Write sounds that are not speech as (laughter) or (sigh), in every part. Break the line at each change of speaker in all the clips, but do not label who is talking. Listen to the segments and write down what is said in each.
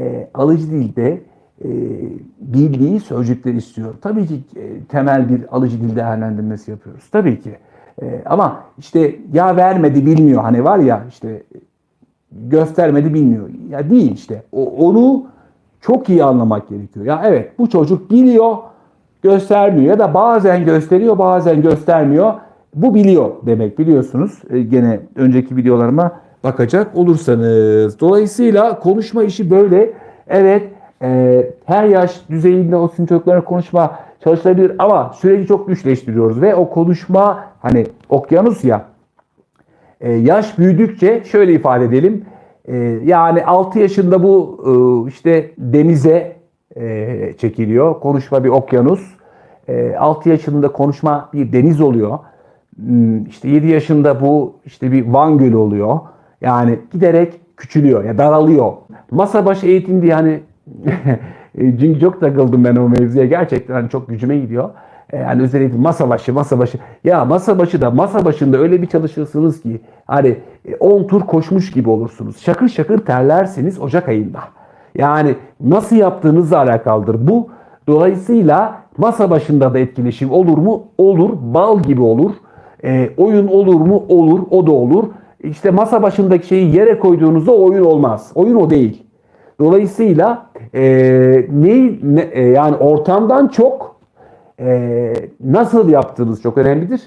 e, alıcı dilde e, bildiği sözcükleri istiyor. Tabii ki e, temel bir alıcı dil değerlendirmesi yapıyoruz. Tabii ki. E, ama işte ya vermedi bilmiyor hani var ya işte göstermedi bilmiyor. Ya değil işte. O, onu çok iyi anlamak gerekiyor. Ya evet bu çocuk biliyor göstermiyor ya da bazen gösteriyor bazen göstermiyor. Bu biliyor demek biliyorsunuz. E, gene önceki videolarıma bakacak olursanız. Dolayısıyla konuşma işi böyle. Evet e, her yaş düzeyinde olsun çocuklara konuşma çalışılabilir ama süreci çok güçleştiriyoruz ve o konuşma hani okyanus ya e, yaş büyüdükçe şöyle ifade edelim. E, yani 6 yaşında bu e, işte denize e, çekiliyor. Konuşma bir okyanus. E, 6 yaşında konuşma bir deniz oluyor. Hmm, İşte 7 yaşında bu işte bir Van Gölü oluyor. Yani giderek küçülüyor ya daralıyor. Masa başı eğitim diye hani (laughs) çünkü çok takıldım ben o mevzuya. Gerçekten hani çok gücüme gidiyor. E, Yani özel eğitim masa başı masa başı. Ya masa başı da masa başında öyle bir çalışırsınız ki hani 10 tur koşmuş gibi olursunuz. Şakır şakır terlersiniz Ocak ayında. Yani nasıl yaptığınızla alakalıdır bu. Dolayısıyla masa başında da etkileşim olur mu? Olur. Bal gibi olur. E, oyun olur mu? Olur. O da olur. İşte masa başındaki şeyi yere koyduğunuzda oyun olmaz. Oyun o değil. Dolayısıyla e, ne, ne- e, yani ortamdan çok e, nasıl yaptığınız çok önemlidir.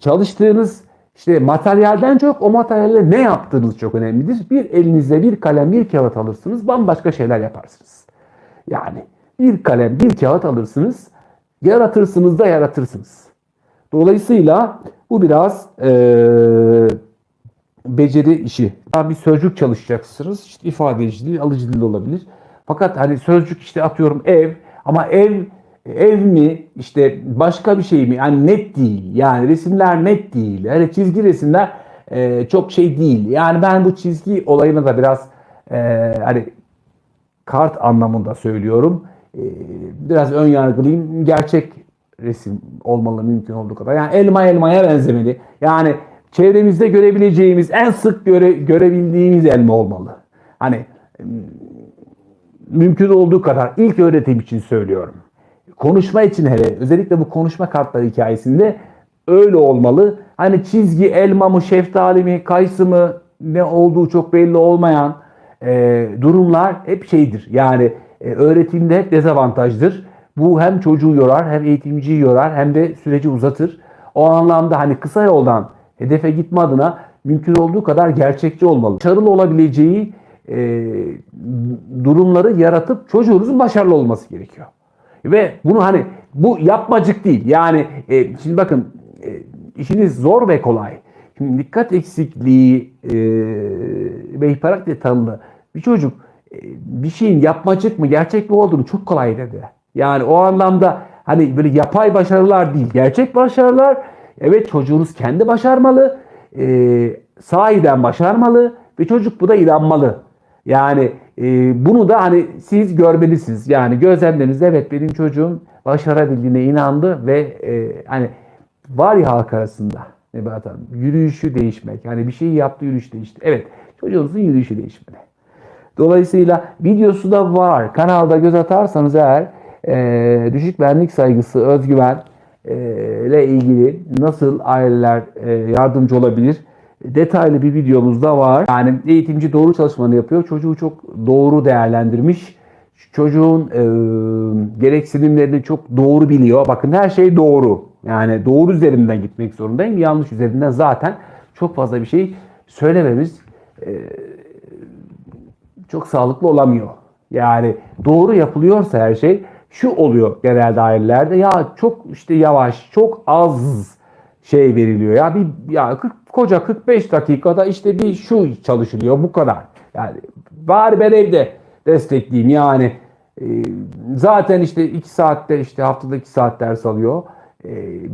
Çalıştığınız işte materyalden çok o materyalle ne yaptığınız çok önemlidir. Bir elinizde bir kalem bir kağıt alırsınız bambaşka şeyler yaparsınız. Yani bir kalem bir kağıt alırsınız yaratırsınız da yaratırsınız. Dolayısıyla bu biraz eee beceri işi. Daha bir sözcük çalışacaksınız. İşte ifadeci dil, alıcı dil olabilir. Fakat hani sözcük işte atıyorum ev ama ev ev mi işte başka bir şey mi? Yani net değil. Yani resimler net değil. Yani çizgi resimler e, çok şey değil. Yani ben bu çizgi olayına da biraz e, hani kart anlamında söylüyorum. E, biraz ön yargılıyım. Gerçek resim olmalı mümkün olduğu kadar. Yani elma elmaya benzemeli. Yani çevremizde görebileceğimiz, en sık göre, görebildiğimiz elma olmalı. Hani mümkün olduğu kadar ilk öğretim için söylüyorum. Konuşma için hele özellikle bu konuşma kartları hikayesinde öyle olmalı. Hani çizgi elma mı, şeftali mi, kayısı mı ne olduğu çok belli olmayan e, durumlar hep şeydir. Yani e, öğretimde hep dezavantajdır. Bu hem çocuğu yorar hem eğitimciyi yorar hem de süreci uzatır. O anlamda hani kısa yoldan hedefe gitme adına mümkün olduğu kadar gerçekçi olmalı. Başarılı olabileceği e, durumları yaratıp çocuğunuzun başarılı olması gerekiyor. Ve bunu hani bu yapmacık değil. Yani e, şimdi bakın e, işiniz zor ve kolay. Şimdi dikkat eksikliği e, ve hiperaktif tanımlı bir çocuk e, bir şeyin yapmacık mı gerçek mi olduğunu çok kolay dedi. Yani o anlamda hani böyle yapay başarılar değil, gerçek başarılar. Evet çocuğunuz kendi başarmalı, e, sahiden başarmalı ve çocuk bu da inanmalı. Yani e, bunu da hani siz görmelisiniz. Yani gözlemlerinizde evet benim çocuğum başarabildiğine inandı ve e, hani var ya halk arasında Nebahat Hanım yürüyüşü değişmek. Yani bir şeyi yaptı yürüyüş değişti. Evet çocuğunuzun yürüyüşü değişmeli. Dolayısıyla videosu da var. Kanalda göz atarsanız eğer e, düşük benlik saygısı, özgüven ile ilgili nasıl aileler yardımcı olabilir detaylı bir videomuz da var. Yani eğitimci doğru çalışmalarını yapıyor. Çocuğu çok doğru değerlendirmiş. Çocuğun e, gereksinimlerini çok doğru biliyor. Bakın her şey doğru. Yani doğru üzerinden gitmek zorundayım. Yanlış üzerinden zaten çok fazla bir şey söylememiz e, çok sağlıklı olamıyor. Yani doğru yapılıyorsa her şey şu oluyor genelde ailelerde ya çok işte yavaş, çok az şey veriliyor. Ya bir ya 40, koca 45 dakikada işte bir şu çalışılıyor bu kadar. Yani bari ben evde destekleyeyim yani e, zaten işte 2 saatte işte haftada 2 saat ders alıyor. E,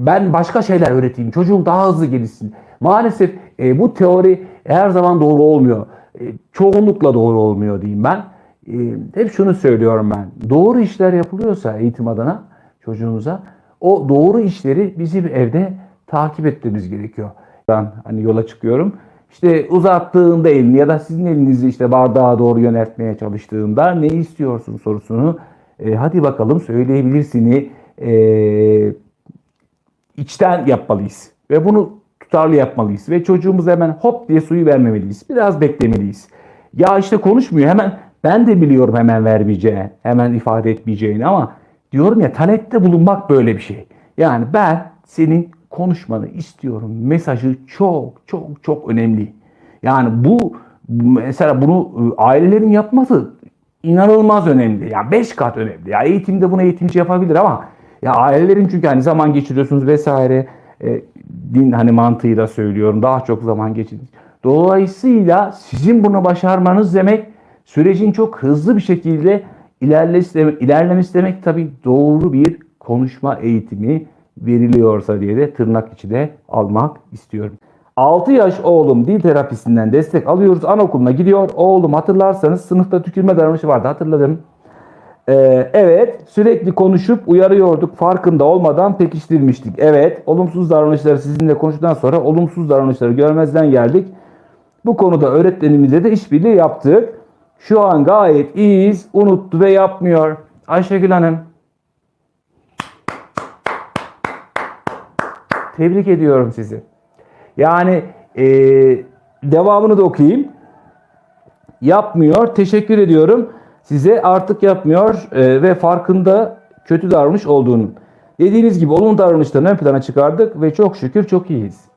ben başka şeyler öğreteyim. Çocuğum daha hızlı gelişsin. Maalesef e, bu teori her zaman doğru olmuyor. E, çoğunlukla doğru olmuyor diyeyim ben. E, hep şunu söylüyorum ben. Doğru işler yapılıyorsa eğitim adına çocuğunuza o doğru işleri bizim evde takip etmemiz gerekiyor. Ben hani yola çıkıyorum. işte uzattığında elini ya da sizin elinizi işte bardağa doğru yöneltmeye çalıştığında ne istiyorsun sorusunu e, hadi bakalım söyleyebilirsini e, içten yapmalıyız. Ve bunu tutarlı yapmalıyız. Ve çocuğumuza hemen hop diye suyu vermemeliyiz. Biraz beklemeliyiz. Ya işte konuşmuyor hemen ben de biliyorum hemen vermeyeceğini, hemen ifade etmeyeceğini ama diyorum ya talepte bulunmak böyle bir şey. Yani ben senin konuşmanı istiyorum. Mesajı çok çok çok önemli. Yani bu mesela bunu e, ailelerin yapması inanılmaz önemli. Ya beş kat önemli. Ya eğitimde bunu eğitimci yapabilir ama ya ailelerin çünkü hani zaman geçiriyorsunuz vesaire e, din hani mantığıyla söylüyorum daha çok zaman geçirdiniz. Dolayısıyla sizin bunu başarmanız demek sürecin çok hızlı bir şekilde ilerlemesi demek, demek tabii doğru bir konuşma eğitimi veriliyorsa diye de tırnak içi de almak istiyorum. 6 yaş oğlum dil terapisinden destek alıyoruz. Anaokuluna gidiyor. Oğlum hatırlarsanız sınıfta tükürme davranışı vardı hatırladım. Ee, evet sürekli konuşup uyarıyorduk farkında olmadan pekiştirmiştik. Evet olumsuz davranışları sizinle konuştuktan sonra olumsuz davranışları görmezden geldik. Bu konuda öğretmenimizle de işbirliği yaptık. Şu an gayet iyiyiz. Unuttu ve yapmıyor. Ayşegül Hanım. Tebrik ediyorum sizi. Yani e, devamını da okuyayım. Yapmıyor. Teşekkür ediyorum. Size artık yapmıyor e, ve farkında kötü davranış olduğunu. Dediğiniz gibi olumlu davranışlarını ön plana çıkardık ve çok şükür çok iyiyiz.